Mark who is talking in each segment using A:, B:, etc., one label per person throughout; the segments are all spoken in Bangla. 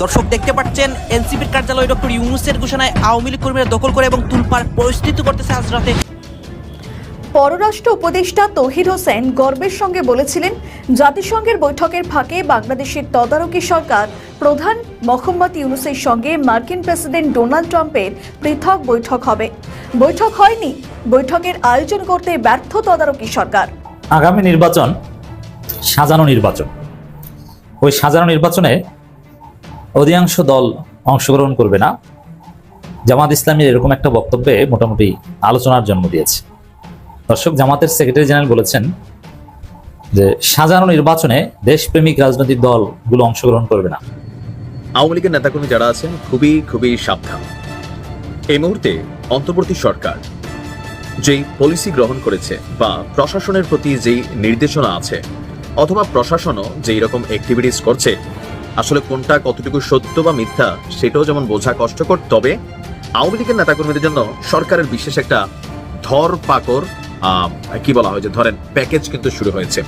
A: দর্শক দেখতে পাচ্ছেন এনসিপির কার্যালয় ডক্টর ইউনুসের ঘোষণায় আওয়ামী লীগ কর্মীরা দখল করে এবং তুলপার পরিস্থিতি করতেছে আজ রাতে।
B: পররাষ্ট্র উপদেষ্টা তহিদ হোসেন গর্বের সঙ্গে বলেছিলেন জাতিসংঘের বৈঠকের ফাঁকে বাংলাদেশের তদারকি সরকার প্রধান মোহাম্মদ ইউনুসের সঙ্গে মার্কিন প্রেসিডেন্ট ডোনাল্ড ট্রাম্পের পৃথক বৈঠক হবে। বৈঠক হয়নি বৈঠকের আয়োজন করতে ব্যর্থ তদারকি সরকার।
C: আগামী নির্বাচন সাজানো নির্বাচন। ওই সাজানো নির্বাচনে অধিকাংশ দল অংশগ্রহণ করবে না। জামাত ইসলামীর এরকম একটা বক্তব্যে মোটামুটি আলোচনার জন্ম দিয়েছে। দর্শক, জামাতের সেক্রেটারি জেনারেল বলেছেন যে, সাজানো নির্বাচনে দেশপ্রেমিক রাজনৈতিক দলগুলো অংশগ্রহণ করবে না।
D: আওয়ামী লীগের নেতাকর্মী যারা আছেন, খুবই খুবই সাবধান। এই মুহূর্তে অন্তর্বর্তী সরকার যেই পলিসি গ্রহণ করেছে বা প্রশাসনের প্রতি যেই নির্দেশনা আছে, অথবা প্রশাসনও যেই রকম অ্যাক্টিভিটিস করছে আসলে কোনটা কতটুকু সত্য বা মিথ্যা সেটাও যেমন বোঝা কষ্টকর, তবে আওয়ামী লীগের নেতাকর্মীদের জন্য সরকারের বিশেষ একটা ধর পাকর কি বলা হয় যে ধরেন প্যাকেজ কিন্তু শুরু হয়েছে।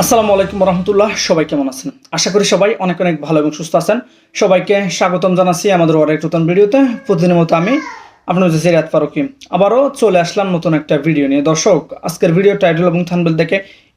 E: আসসালামু আলাইকুম রহমতুল্লাহ সবাই কেমন আছেন? আশা করি সবাই অনেক অনেক ভালো এবং সুস্থ আছেন। সবাইকে স্বাগতম জানাচ্ছি আমাদের আরেক নতুন ভিডিওতে। প্রতিদিনের মতো আমি আপনার হচ্ছে সিরাত ফারুকি। আবারও চলে আসলাম নতুন একটা ভিডিও নিয়ে। দর্শক, আজকের ভিডিও টাইটেল এবং থানবেল দেখে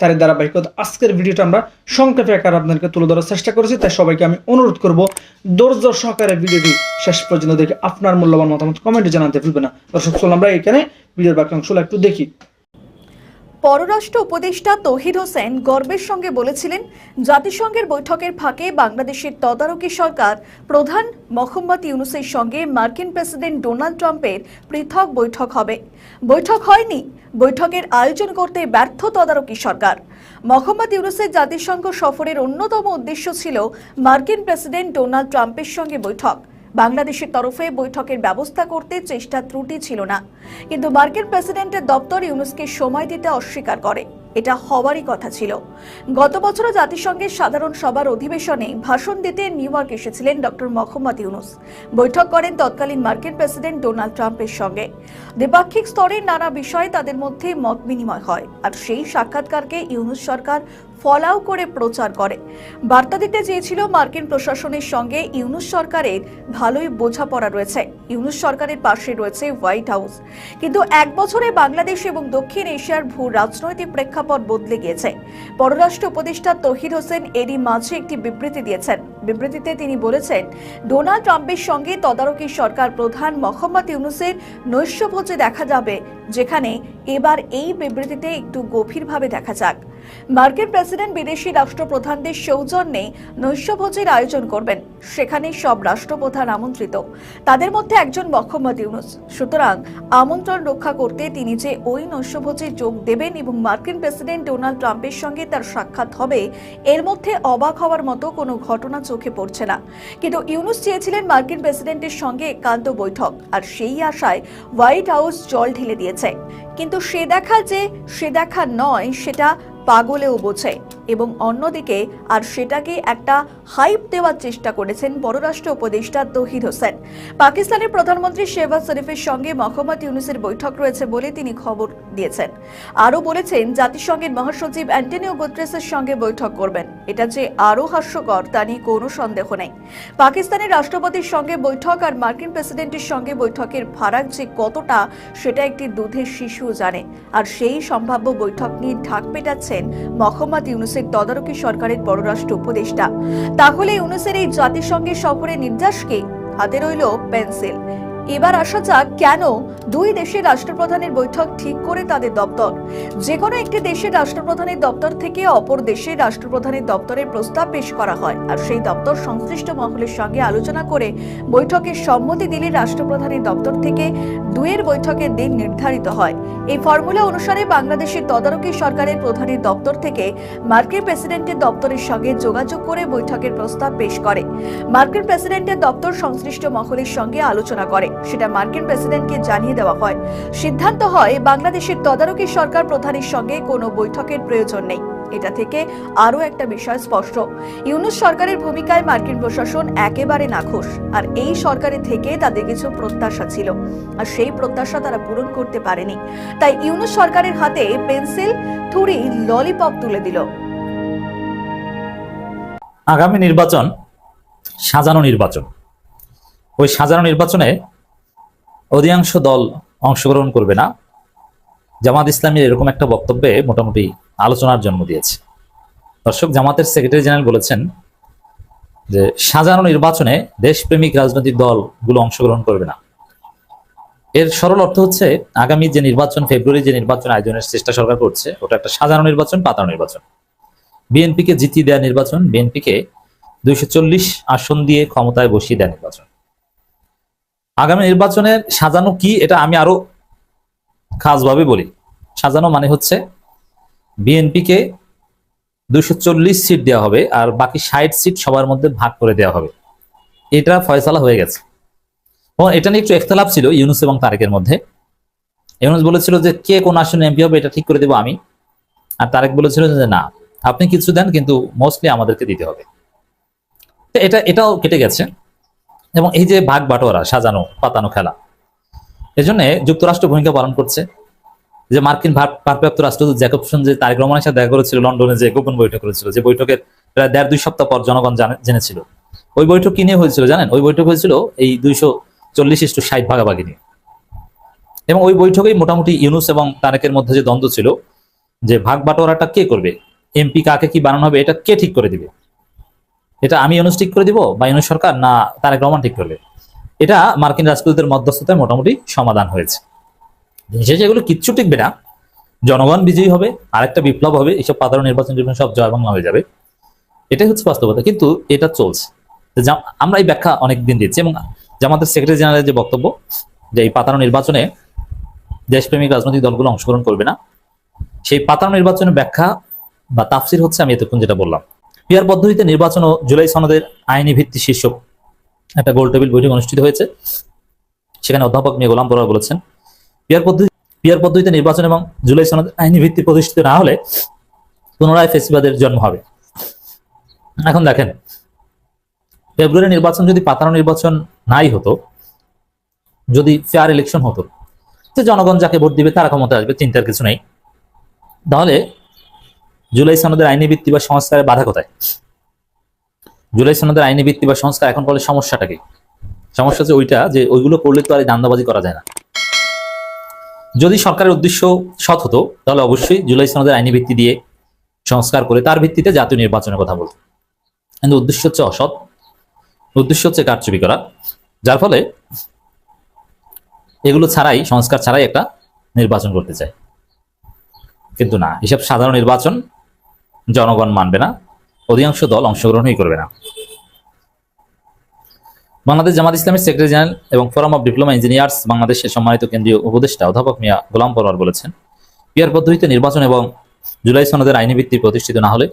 E: তার ধারাবাহিকতা। আজকের ভিডিওটা আমরা সংক্ষেপে আকার আপনাদেরকে তুলে ধরার চেষ্টা করেছি, তাই সবাইকে আমি অনুরোধ করব, ধৈর্য সহকারে ভিডিওটি শেষ পর্যন্ত দেখে আপনার মূল্যবান মতামত কমেন্টে জানাতে ভুলবে না। দর্শক, চলুন আমরা এখানে ভিডিওর বাকি অংশগুলো একটু দেখি।
B: পররাষ্ট্র উপদেষ্টা তহিদ হোসেন গর্বের সঙ্গে বলেছিলেন, জাতিসংঘের বৈঠকের ফাঁকে বাংলাদেশের তদারকি সরকার প্রধান মোহাম্মদ ইউনুসের সঙ্গে মার্কিন প্রেসিডেন্ট ডোনাল্ড ট্রাম্পের পৃথক বৈঠক হবে। বৈঠক হয়নি, বৈঠকের আয়োজন করতে ব্যর্থ তদারকি সরকার। মোহাম্মদ ইউনুসের জাতিসংঘ সফরের অন্যতম উদ্দেশ্য ছিল মার্কিন প্রেসিডেন্ট ডোনাল্ড ট্রাম্পের সঙ্গে বৈঠক। বাংলাদেশের তরফে বৈঠকের ব্যবস্থা করতে চেষ্টা ত্রুটি ছিল না। কিন্তু মার্কিন প্রেসিডেন্টের দপ্তর ইউনুসকে সময় দিতে অস্বীকার করে। এটা হওয়ারই কথা ছিল। গত বছরও জাতিসংঘের সাধারণ সভার অধিবেশনে ভাষণ দিতে নিউ ইয়র্ক এসেছিলেন ডক্টর মোহাম্মদ ইউনুস। বৈঠক করেন তৎকালীন মার্কিন প্রেসিডেন্ট ডোনাল্ড ট্রাম্পের সঙ্গে। দ্বিপাক্ষিক স্তরে নানা বিষয়ে তাদের মধ্যে মত বিনিময় হয়। আর সেই সাক্ষাৎকারকে ইউনুস সরকার ফলাও করে প্রচার করে। বার্তা দিতে চেয়েছিল মার্কিন প্রশাসনের সঙ্গে ইউনুস সরকারের। ভালোই বোঝাপড়া রয়েছে। ইউনুস সরকারের পাশে রয়েছে হোয়াইট হাউস। কিন্তু এক বছরে বাংলাদেশ এবং দক্ষিণ এশিয়ার ভূ রাজনৈতিক প্রেক্ষাপট বদলে গিয়েছে। পররাষ্ট্র উপদেষ্টা তহিদ হোসেন এরই মাঝে একটি বিবৃতি দিয়েছেন। বিবৃতিতে তিনি বলেছেন, ডোনাল্ড ট্রাম্পের সঙ্গে তদারকি সরকার প্রধান মোহাম্মদ ইউনুসের নৈশভোজে দেখা যাবে, যেখানে এবার এই বিবৃতিতে একটু গভীরভাবে দেখা যাক। মার্কিন প্রেসিডেন্ট বিদেশি রাষ্ট্রপ্রধানদের সৌজন্যে নৈশভোজের আয়োজন করবেন। সেখানে সব রাষ্ট্রপ্রধান আমন্ত্রিত। তাদের মধ্যে একজন মোহাম্মদ ইউনুস। সুতরাং আমন্ত্রণ রক্ষা করতে তিনি যে ওই নৈশভোজে যোগ দেবেন এবং মার্কিন প্রেসিডেন্ট ডোনাল্ড ট্রাম্পের সঙ্গে তার সাক্ষাৎ হবে, এর মধ্যে অবাক হওয়ার মতো কোনো ঘটনা চোখে পড়ছে না। কিন্তু ইউনুস চেয়েছিলেন মার্কিন প্রেসিডেন্টের সঙ্গে একান্ত বৈঠক, আর সেই আশায় হোয়াইট হাউস জল ঢেলে দিয়েছে। কিন্তু সে দেখা যে, সে দেখা নয়, সেটা পাগলেও বোঝে। এবং অন্যদিকে আর সেটাকে একটা হাইপ দেওয়ার চেষ্টা করেছেন পররাষ্ট্র উপদেষ্টা তহিদ হোসেন। পাকিস্তানের প্রধানমন্ত্রী শেহবাজ শরীফের সঙ্গে মোহাম্মদ ইউনুসের বৈঠক রয়েছে বলে তিনি খবর দিয়েছেন। আরও বলেছেন, জাতিসংঘের মহাসচিব অ্যান্টনিও গুত্রেসের সঙ্গে বৈঠক করবেন। এটা যে আরও হাস্যকর, তা নিয়ে কোনো সন্দেহ নেই। পাকিস্তানের রাষ্ট্রপতির সঙ্গে বৈঠক আর মার্কিন প্রেসিডেন্টের সঙ্গে বৈঠকের ফারাক যে কতটা, সেটা একটি দুধের শিশুও জানে। আর সেই সম্ভাব্য বৈঠক নিয়ে ঢাক পেটাচ্ছেন মোহাম্মদ ইউনুসের তদারকি সরকারের পররাষ্ট্র উপদেষ্টা। তাহলে ইউনুসের এই জাতিসংঘের সফরের নির্দেশকে হাতে রইল পেন্সিল। এবার আসা যাক কেন দুই দেশের রাষ্ট্রপ্রধানের বৈঠক ঠিক করে তাদের দপ্তর। যে কোনো একটি দেশের রাষ্ট্রপ্রধানের দপ্তর থেকে অপর দেশের রাষ্ট্রপ্রধানের দপ্তরের প্রস্তাব পেশ করা হয় আর সেই দপ্তর সংশ্লিষ্ট মহলের সঙ্গে আলোচনা করে বৈঠকের সম্মতি দিলে রাষ্ট্রপ্রধানের দপ্তর থেকে দুয়ের বৈঠকের দিন নির্ধারিত হয়। এই ফর্মুলা অনুসারে বাংলাদেশের তদারকি সরকারের প্রধানের দপ্তর থেকে মার্কিন প্রেসিডেন্টের দপ্তরের সঙ্গে যোগাযোগ করে বৈঠকের প্রস্তাব পেশ করে। মার্কিন প্রেসিডেন্টের দপ্তর সংশ্লিষ্ট মহলের সঙ্গে আলোচনা করে। সেটা মার্কিন প্রেসিডেন্টকে জানিয়ে দেওয়া হয়। সিদ্ধান্ত হয়, বাংলাদেশের তদারকি সরকার প্রধানের সঙ্গে কোনো বৈঠকের প্রয়োজন নেই। এটা থেকে আরও একটা বিষয় স্পষ্ট। ইউনুস সরকারের ভূমিকায় মার্কিন প্রশাসন একেবারে নাখোশ, আর এই সরকারের থেকে তাদের কিছু প্রত্যাশা ছিল, আর সেই প্রত্যাশা তারা পূরণ করতে পারেনি। তাই ইউনুস সরকারের হাতে পেন্সিল থুড়ি ললিপপ তুলে দিল।
C: আগামী নির্বাচন সাজানো নির্বাচন। ওই সাজানো নির্বাচনে অধিকাংশ দল অংশগ্রহণ করবে না। জামাত ইসলামীর এরকম একটা বক্তব্যে মোটামুটি আলোচনার জন্ম দিয়েছে। দর্শক, জামাতের সেক্রেটারি জেনারেল বলেছেন যে, সাজানো নির্বাচনে দেশপ্রেমিক রাজনৈতিক দলগুলো অংশগ্রহণ করবে না। এর সরল অর্থ হচ্ছে, আগামী যে নির্বাচন, ফেব্রুয়ারি যে নির্বাচন আয়োজনের চেষ্টা সরকার করছে, ওটা একটা সাজানো নির্বাচন, পাতানো নির্বাচন। বিএনপিকে জিতিয়ে দেওয়া নির্বাচন, বিএনপিকে দুইশো চল্লিশ আসন দিয়ে ক্ষমতায় বসিয়ে দেওয়া নির্বাচন। আগামী নির্বাচনের সাজানো কি, এটা আমি আরও খাসভাবে বলি। সাজানো মানে হচ্ছে বিএনপিকে দুশো সিট দেওয়া হবে আর বাকি ষাট সিট সবার মধ্যে ভাগ করে দেওয়া হবে। এটা ফয়সালা হয়ে গেছে। এবং এটা নিয়ে একটু একতলাপ ছিল ইউনুস এবং তারেকের মধ্যে। ইউনুস বলেছিল যে কে কোন আসনে এমপি হবে এটা ঠিক করে দেবো আমি। আর তারেক বলেছিল যে না, আপনি কিছু দেন কিন্তু মোস্টলি আমাদেরকে দিতে হবে। তো এটা, এটাও কেটে গেছে। এবং এই যে ভাগ বাটোয়ারা, সাজানো, পাতানো খেলা, এজন্য যুক্তরাষ্ট্র ভূমিকা পালন করছে। যে মার্কিন ভারপ্রাপ্ত রাষ্ট্রদূত জ্যাকবসন যে তারেক রহমানের সাথে দেখা করেছিল লন্ডনে যে গোপন বৈঠক করেছিল, যে বৈঠকের প্রায় দেড় দুই সপ্তাহ পর জনগণ জানে- জেনেছিল। ওই বৈঠক কি নিয়ে হয়েছিল জানেন? ওই বৈঠক হয়েছিল এই দুইশো চল্লিশ ইস্টু ষাট ভাগাভাগি নিয়ে। এবং ওই বৈঠকেই মোটামুটি ইউনুস এবং তারেকের মধ্যে যে দ্বন্দ্ব ছিল, যে ভাগ বাটোয়ারাটা কে করবে, এমপি কাকে কি বানানো হবে, এটা কে ঠিক করে দিবে? এটা আমি ইউনুস করে দিব বা ইউনুস সরকার না তারেক রহমান ঠিক করবে। এটা মার্কিন রাষ্ট্রদূতের মধ্যস্থতায় মোটামুটি সমাধান হয়েছে। দিন শেষে এগুলো কিচ্ছু টিকবে না, জনগণ বিজয়ী হবে, আরেকটা বিপ্লব হবে এইসব পাতানো নির্বাচন টির্বাচন সব জয় বাংলা হয়ে যাবে। এটাই হচ্ছে বাস্তবতা। কিন্তু এটা চলছে। আমরা এই ব্যাখ্যা অনেক দিন দিচ্ছি এবং জামাতের সেক্রেটারি জেনারেলের যে বক্তব্য, যে এই পাতানো নির্বাচনে দেশপ্রেমিক রাজনৈতিক দলগুলো অংশগ্রহণ করবে না, সেই পাতানো নির্বাচনের ব্যাখ্যা বা তাফসির হচ্ছে আমি এতক্ষণ যেটা বললাম। পিয়ার পদ্ধতিতে নির্বাচন ও জুলাই সনদের আইনি ভিত্তি শীর্ষক একটা গোল টেবিল বৈঠক অনুষ্ঠিত হয়েছে। সেখানে অধ্যাপক মিয়া গোলাম পরোয়ার বলেছেন পিয়ার পদ্ধতি পিয়ার পদ্ধতিতে নির্বাচন এবং জুলাই সনদ আইনি ভিত্তি প্রতিষ্ঠিত না হলে পুনরায় ফেসিবাদের জন্ম হবে। এখন দেখেন, ফেব্রুয়ারি নির্বাচন যদি পাতানো নির্বাচন নাই হতো, যদি ফেয়ার ইলেকশন হতো, তো জনগণ যাকে ভোট দিবে তারা ক্ষমতা আসবে, চিন্তার কিছু নেই। তাহলে জুলাই সনদের আইনি ভিত্তি বা সংস্কারের বাধা কোথায়? জুলাই সনদের আইনি ভিত্তি বা সংস্কার এখন করলে সমস্যাটা কি? সমস্যা হচ্ছে ওইটা যে ওইগুলো করলে তো আর দান্দাবাজি করা যায় না। যদি সরকারের উদ্দেশ্য সৎ হতো, তাহলে অবশ্যই জুলাই সনদের আইনি ভিত্তি দিয়ে সংস্কার করে তার ভিত্তিতে জাতীয় নির্বাচনের কথা বলতো। কিন্তু উদ্দেশ্য হচ্ছে অসৎ। উদ্দেশ্য হচ্ছে কারচুপি করা। যার ফলে এগুলো ছাড়াই, সংস্কার ছাড়াই একটা নির্বাচন করতে চায়। কিন্তু না, এসব সাধারণ নির্বাচন জনগণ মানবে না, অধিকাংশ দল অংশগ্রহণই করবে না। বাংলাদেশ জামাত ইসলামের সেক্রেটারি জেনারেল এবং ফোরাম অফ ডিপ্লোমা ইঞ্জিনিয়ার্স বাংলাদেশের সম্মানিত কেন্দ্রীয় উপদেষ্টা অধ্যাপক মিয়া গোলাম পরোয়ার বলেছেন পিয়ার পদ্ধতিতে নির্বাচন এবং জুলাই সনদের আইনি ভিত্তি প্রতিষ্ঠিত না হলে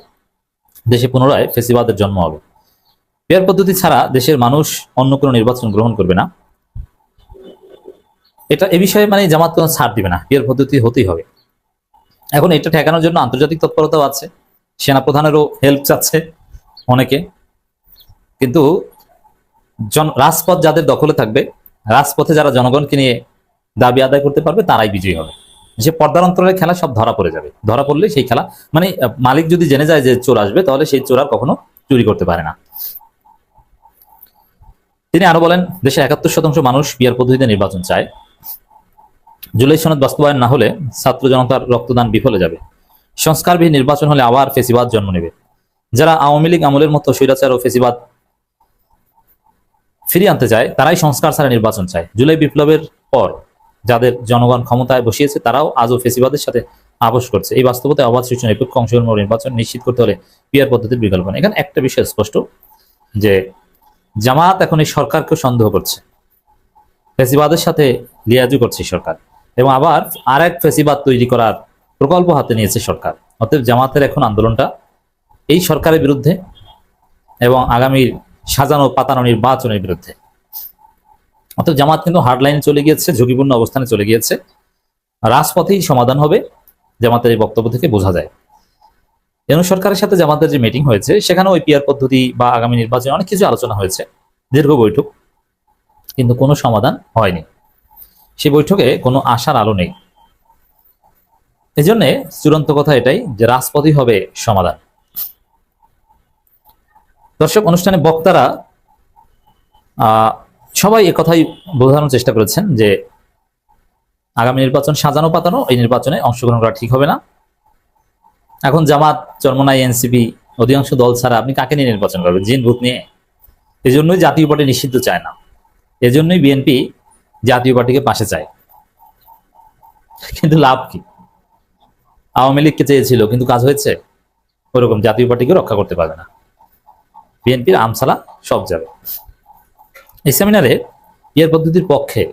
C: দেশে পুনরায় ফেসিবাদের জন্ম হবে। পিয়ার পদ্ধতি ছাড়া দেশের মানুষ অন্য কোনো নির্বাচন গ্রহণ করবে না। এটা এ বিষয়ে মানে জামাত কোনো ছাড় দিবে না পিয়ার পদ্ধতি হতেই হবে। এখন এটা ঠেকানোর জন্য আন্তর্জাতিক তৎপরতাও আছে। সেনাপ্রধানেরও হেল্প চাচ্ছে অনেকে। কিন্তু জন, রাজপথ যাদের দখলে থাকবে, রাজপথে যারা জনগণকে নিয়ে দাবি আদায় করতে পারবে, তারাই বিজয়ী হবে। যে পর্দার অন্তরের খেলা সব ধরা পড়ে যাবে। ধরা পড়লে সেই খেলা মানে মালিক যদি জেনে যায় যে চোর আসবে, তাহলে সেই চোর আর কখনো চুরি করতে পারে না। তিনি আরও বলেন, দেশে একাত্তর শতাংশ মানুষ বিয়ার পদ্ধতিতে নির্বাচন চায়। জুলাই সনদ বাস্তবায়ন না হলে ছাত্র জনতার রক্তদান বিফলে যাবে। সংস্কারবিহীন নির্বাচন হলে আবার ফেসিবাদ জন্ম নেবে। যারা আওয়ামী লীগ আমলের মতো স্বৈরাচার ও ফেসিবাদ ফিরিয়ে আনতে চায়, তারাই সংস্কার ছাড়া নির্বাচন চায়। জুলাই বিপ্লবের পর যাদের জনগণ ক্ষমতায় বসিয়েছে, তারাও আজও ফেসিবাদের সাথে আপোষ করছে। এই বাস্তবতায় অবাধ সূচনা নিরপেক্ষ অংশগ্রহণ নির্বাচন নিশ্চিত করতে হলে পিয়ার পদ্ধতির বিকল্প নেই। এখানে একটা বিষয় স্পষ্ট, যে জামাত এখন এই সরকারকে সন্দেহ করছে। ফেসিবাদের সাথে লিয়াজু করছে সরকার। এবং আবার আর এক ফেসিবাদ তৈরি করার প্রকল্প হাতে নিয়েছে সরকার। অতএব জামাতের এখন আন্দোলনটা এই সরকারের বিরুদ্ধে এবং আগামীর সাজানো, পাতানো নির্বাচনের বিরুদ্ধে। অর্থাৎ জামাত কিন্তু হার্ডলাইনে চলে গিয়েছে, ঝুঁকিপূর্ণ অবস্থানে চলে গিয়েছে। রাজপথেই সমাধান হবে, জামাতের এই বক্তব্য থেকে বোঝা যায়। এনু সরকারের সাথে জামাতের যে মিটিং হয়েছে সেখানে ওই পিয়ার পদ্ধতি বা আগামী নির্বাচনে অনেক কিছু আলোচনা হয়েছে, দীর্ঘ বৈঠক। কিন্তু কোনো সমাধান হয়নি। সেই বৈঠকে কোনো আশার আলো নেই। এই জন্যে চূড়ান্ত কথা এটাই যে রাজপথই হবে সমাধান। দর্শক, অনুষ্ঠানে বক্তারা সবাই কথাই বোঝানোর চেষ্টা করেছেন যে আগামী নির্বাচন সাজানো পাতানো, এই নির্বাচনে অংশগ্রহণ করা ঠিক হবে না। এখন জামাত চরমনাই, এনসিপি, অধিকাংশ দল ছাড়া আপনি কাকে নিয়ে নির্বাচন করবেন? জিন, ভূত নিয়ে। এই জন্যই জাতীয় পার্টি নিষিদ্ধ চায় না। এজন্যই বিএনপি জাতীয় পার্টিকে পাশে চায়। কিন্তু লাভ কি? আওয়ামী লীগকে চেয়েছিল, কিন্তু কাজ হয়েছে? ওরকম জাতীয় পার্টিকে রক্ষা করতে পারবে না। বিএনপির আমসালা সব যাবে। এই সেমিনারে ইয়ার পদ্ধতির পক্ষে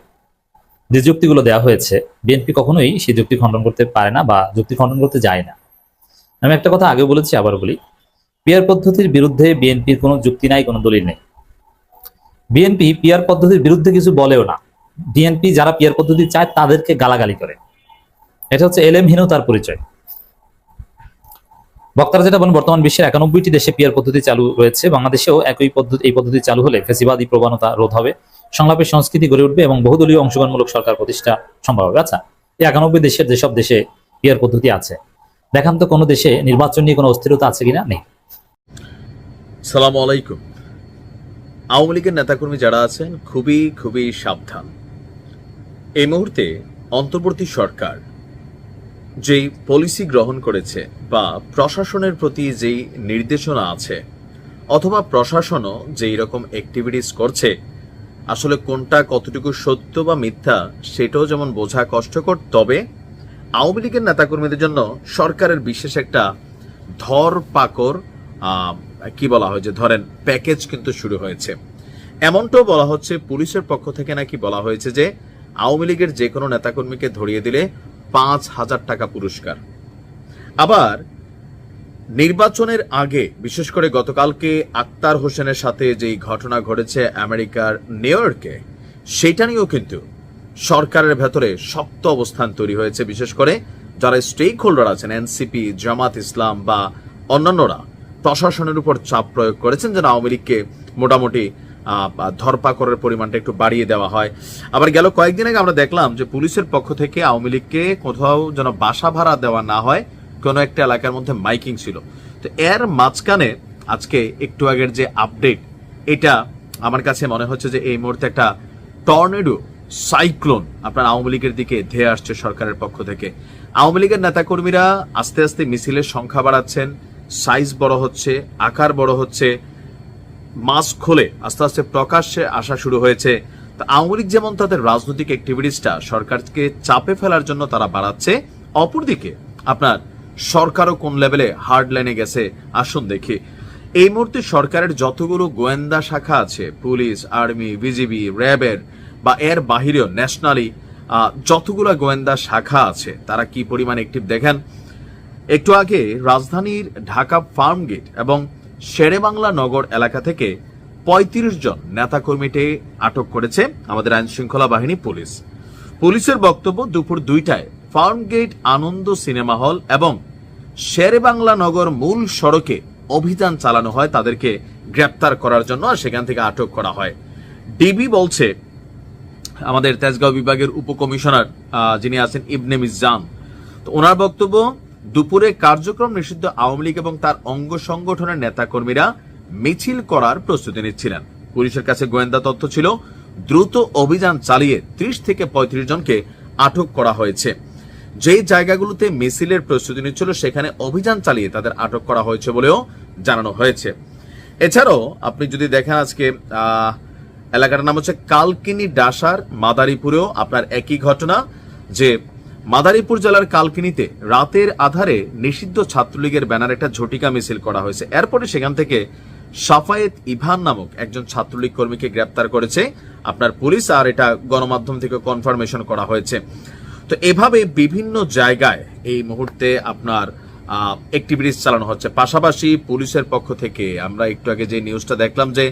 C: যে যুক্তিগুলো দেওয়া হয়েছে, বিএনপি কখনোই সেই যুক্তি খণ্ডন করতে পারে না বা যুক্তি খণ্ডন করতে যায় না। আমি একটা কথা আগে বলেছি আবার বলি। পিয়ার পদ্ধতির বিরুদ্ধে বিএনপির কোনো যুক্তি নাই, কোনো দলিল নেই। বিএনপি পিয়ার পদ্ধতির বিরুদ্ধে কিছু বলেও না। বিএনপি যারা পিয়ার পদ্ধতি চায়, তাদেরকে গালাগালি করে। এটা হচ্ছে এলেমহীনতার পরিচয়। বক্তারা যেটা বলেন, বর্তমান বিশ্বের একানব্বইটি দেশে পিয়ার পদ্ধতি চালু রয়েছে। বাংলাদেশেও একই পদ্ধতি এই পদ্ধতি চালু হলে ফেসিবাদী প্রবণতা রোধ হবে। সংলাপের সংস্কৃতি গড়ে উঠবে এবং বহুদলীয় অংশগ্রহণমূলক সরকার প্রতিষ্ঠা সম্ভব হবে। আচ্ছা এই একানব্বই দেশের যেসব দেশে পিয়ার পদ্ধতি আছে, দেখান তো কোনো দেশে নির্বাচন নিয়ে কোনো অস্থিরতা আছে কিনা? নেই।
D: সালাম আলাইকুম। আওয়ামী লীগের নেতাকর্মী যারা আছেন, খুবই খুবই সাবধান। এই মুহূর্তে অন্তর্বর্তী সরকার যেই পলিসি গ্রহণ করেছে বা প্রশাসনের প্রতি যেই নির্দেশনা আছে, অথবা প্রশাসনও যেই রকম অ্যাক্টিভিটিস করছে, আসলে কোনটা কতটুকু সত্য বা মিথ্যা সেটাও যেমন বোঝা কষ্টকর, তবে আওয়ামী লীগের নেতাকর্মীদের জন্য সরকারের বিশেষ একটা ধর পাকর কি বলা হয় যে ধরেন প্যাকেজ কিন্তু শুরু হয়েছে। এমনটাও বলা হচ্ছে পুলিশের পক্ষ থেকে নাকি বলা হয়েছে যে আওয়ামী লীগের যে কোনো নেতাকর্মীকে ধরিয়ে দিলে পাঁচ হাজার টাকা পুরস্কার। আবার, নির্বাচনের আগে, বিশেষ করে গতকালকে আক্তার হোসেনের সাথে যেই ঘটনা ঘটেছে আমেরিকার নিউ ইয়র্কে, সেটা নিয়েও কিন্তু সরকারের ভেতরে শক্ত অবস্থান তৈরি হয়েছে। বিশেষ করে যারা স্টেক হোল্ডার আছেন, এনসিপি, জামাত ইসলাম বা অন্যান্যরা, প্রশাসনের উপর চাপ প্রয়োগ করেছেন যেন আওয়ামী লীগকে মোটামুটি ধরপাকড়ের পরিমাণটা একটু বাড়িয়ে দেওয়া হয়। আবার গেল কয়েকদিন আগে আমরা দেখলাম যে পুলিশের পক্ষ থেকে আওয়ামী লীগকে কোথাও যেন বাসা ভাড়া দেওয়া না হয়, কোনো একটা এলাকার মধ্যে মাইকিং ছিল। তো এর মাঝখানে আজকে একটু আগের যে আপডেট, এটা আমার কাছে মনে হচ্ছে যে এই মুহূর্তে একটা টর্নেডো সাইক্লোন আপনার আওয়ামী লীগের দিকে ধেয়ে আসছে সরকারের পক্ষ থেকে। আওয়ামী লীগের নেতাকর্মীরা আস্তে আস্তে মিছিলের সংখ্যা বাড়াচ্ছেন সাইজ বড় হচ্ছে, আকার বড় হচ্ছে মাস খোলে আস্তে আস্তে প্রকাশ্যে আসা শুরু হয়েছে। আওয়ামী লীগ যেমন তাদের রাজনৈতিক অ্যাক্টিভিটিসটা সরকারকে চাপে ফেলার জন্য তারা বাড়াচ্ছে, অপরদিকে আপনার সরকারও কোন লেভেলে হার্ড লাইনে গেছে, আসুন দেখি। এই মুহূর্তে সরকারের যতগুলো গোয়েন্দা শাখা আছে, পুলিশ, আর্মি, বিজিবি, র্যাবের বা এর বাহিরেও ন্যাশনালি যতগুলো গোয়েন্দা শাখা আছে, তারা কি পরিমাণ অ্যাক্টিভ দেখেন? একটু আগে রাজধানীর ঢাকা ফার্ম গেট এবং শেরেবাংলা নগর এলাকা থেকে পঁয়ত্রিশ জন নেতাকর্মীকে আটক করেছে আমাদের আইন শৃঙ্খলা বাহিনী পুলিশ। পুলিশের বক্তব্য দুপুর দুইটায় ফার্ম গেট আনন্দ সিনেমা হল এবং শেরেবাংলা নগর মূল সড়কে অভিযান চালানো হয় তাদেরকে গ্রেপ্তার করার জন্য আর সেখান থেকে আটক করা হয়। ডিবি বলছে, আমাদের তেজগাঁও বিভাগের উপকমিশনার যিনি আছেন ইবনে মিজান, তো ওনার বক্তব্য দুপুরে কার্যক্রম নিষিদ্ধ আওয়ামী লীগ এবং তার অঙ্গ সংগঠনের নেতাকর্মীরা মিছিল করার প্রস্তুতি নিচ্ছিলেন। পুলিশের কাছে গোয়েন্দা তথ্য ছিল, দ্রুত অভিযান চালিয়ে ত্রিশ থেকে পঁয়ত্রিশ জনকে আটক করা হয়েছে। যেই জায়গাগুলোতে মিছিলের প্রস্তুতি নিচ্ছিল, সেখানে অভিযান চালিয়ে তাদের আটক করা হয়েছে বলেও জানানো হয়েছে। এছাড়াও আপনি যদি দেখেন আজকে এলাকাটার নাম হচ্ছে কালকিনি ডাসার মাদারীপুরেও আপনার একই ঘটনা, যে মাদারীপুর জেলার কালকিনিতে রাতের আধারে নিষিদ্ধ ছাত্রলীগের ব্যানার একটা ঝটিকা মিছিল করা হয়েছে। এরপরে সেখান থেকে সাফায়েত ইভান নামক একজন ছাত্রলীগ কর্মীকে গ্রেপ্তার করেছে। আপনার পুলিশ আর এটা গণমাধ্যম থেকে কনফার্মেশন করা হয়েছে। তো এভাবে বিভিন্ন জায়গায় এই মুহূর্তে আপনার অ্যাক্টিভিটিস চালানো হচ্ছে। পাশাপাশি পুলিশের পক্ষ থেকে আমরা একটু আগে যে নিউজটা দেখলাম যে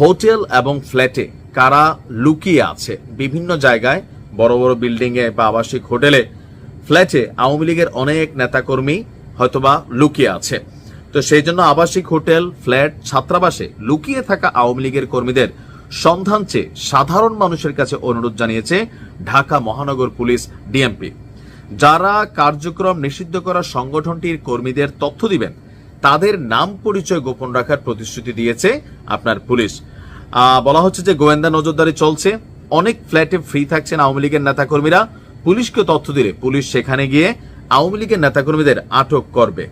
D: হোটেল এবং ফ্ল্যাটে কারা লুকিয়ে আছে, বিভিন্ন জায়গায় বড় বড় বিল্ডিং এ বা আবাসিক হোটেলে, ফ্ল্যাটে আওয়ামী লীগের অনেক নেতাকর্মী হয়তোবা লুকিয়ে আছে। তো সেই জন্য আবাসিক হোটেল, ফ্ল্যাট, ছাত্রাবাসে লুকিয়ে থাকা আওয়ামী লীগের কর্মীদের সন্ধান চেয়ে সাধারণ মানুষের কাছে অনুরোধ জানিয়েছে ঢাকা মহানগর পুলিশ ডিএমপি যারা কার্যক্রম নিষিদ্ধ করা সংগঠনটির কর্মীদের তথ্য দিবেন, তাদের নাম পরিচয় গোপন রাখার প্রতিশ্রুতি দিয়েছে আপনার পুলিশ। বলা হচ্ছে যে গোয়েন্দা নজরদারি চলছে। অনেক ফ্ল্যাটে ফ্রি থাকছেন আওয়ামী লীগের নেতাকর্মীরা। পুলিশকে তথ্য দিলে পুলিশ সেখানে গিয়ে আওয়ামী লীগের নেতাকর্মীদের আটক করবে।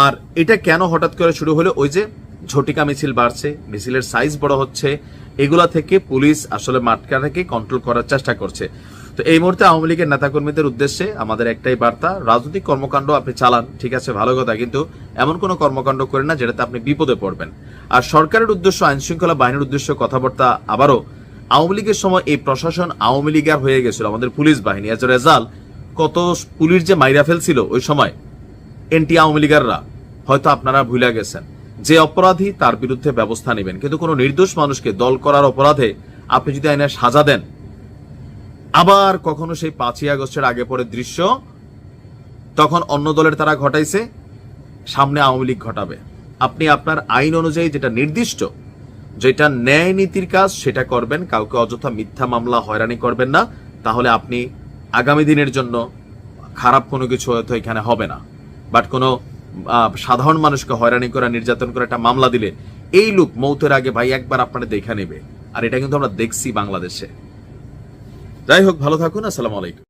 D: আর এটা কেন হঠাৎ করে শুরু হলো? ওই যে ঝটিকা মিছিল বাড়ছে, মিছিলের সাইজ বড় হচ্ছে, এগুলা থেকে পুলিশ আসলে মাঠকাটাকে কন্ট্রোল করার চেষ্টা করছে। তো এই মুহূর্তে আওয়ামী লীগের নেতাকর্মীদের উদ্দেশ্যে আমাদের একটাই বার্তা, রাজনৈতিক কর্মকাণ্ড আপনি চালান, ঠিক আছে, ভালো কথা, কিন্তু এমন কোনো কর্মকাণ্ড করেন না যেটাতে আপনি বিপদে পড়বেন। আর সরকারের উদ্দেশ্য, আইনশৃঙ্খলা বাহিনীর উদ্দেশ্য, কথাবার্তা আবারও আওয়ামী লীগের সময় এই প্রশাসন আওয়ামী লীগার হয়ে গেছিল, আমাদের পুলিশ বাহিনী। এজ রেজাল্ট কত পুলিশ যে মাইরা ফেলছিল ওই সময়, এনটি আওয়ামী লীগাররা, হয়তো আপনারা ভুলে গেছেন। যে অপরাধী তার বিরুদ্ধে ব্যবস্থা নেবেন। কিন্তু কোনো নির্দোষ মানুষকে দল করার অপরাধে আপনি যদি আইনের সাজা দেন, আবার কখনো সেই পাঁচই আগস্টের আগে পরে দৃশ্য, তখন অন্য দলের তারা ঘটাইছে, সামনে আওয়ামী লীগ ঘটাবে। আপনি আপনার আইন অনুযায়ী যেটা নির্দিষ্ট যেটা ন্যায় নীতির কাজ, সেটা করবেন। কাউকে অযথা মিথ্যা মামলা হয়রানি করবেন না। তাহলে আপনি আগামী দিনের জন্য খারাপ কোনো কিছু হয়তো এখানে হবে না। বাট কোনো সাধারণ মানুষকে হয়রানি করা, নির্যাতন করে, একটা মামলা দিলে এই লোক মৌতের আগে ভাই একবার আপনারা দেখা নেবে। আর এটা কিন্তু আমরা দেখছি বাংলাদেশে। যাই হোক, ভালো থাকুন। আসসালামু আলাইকুম।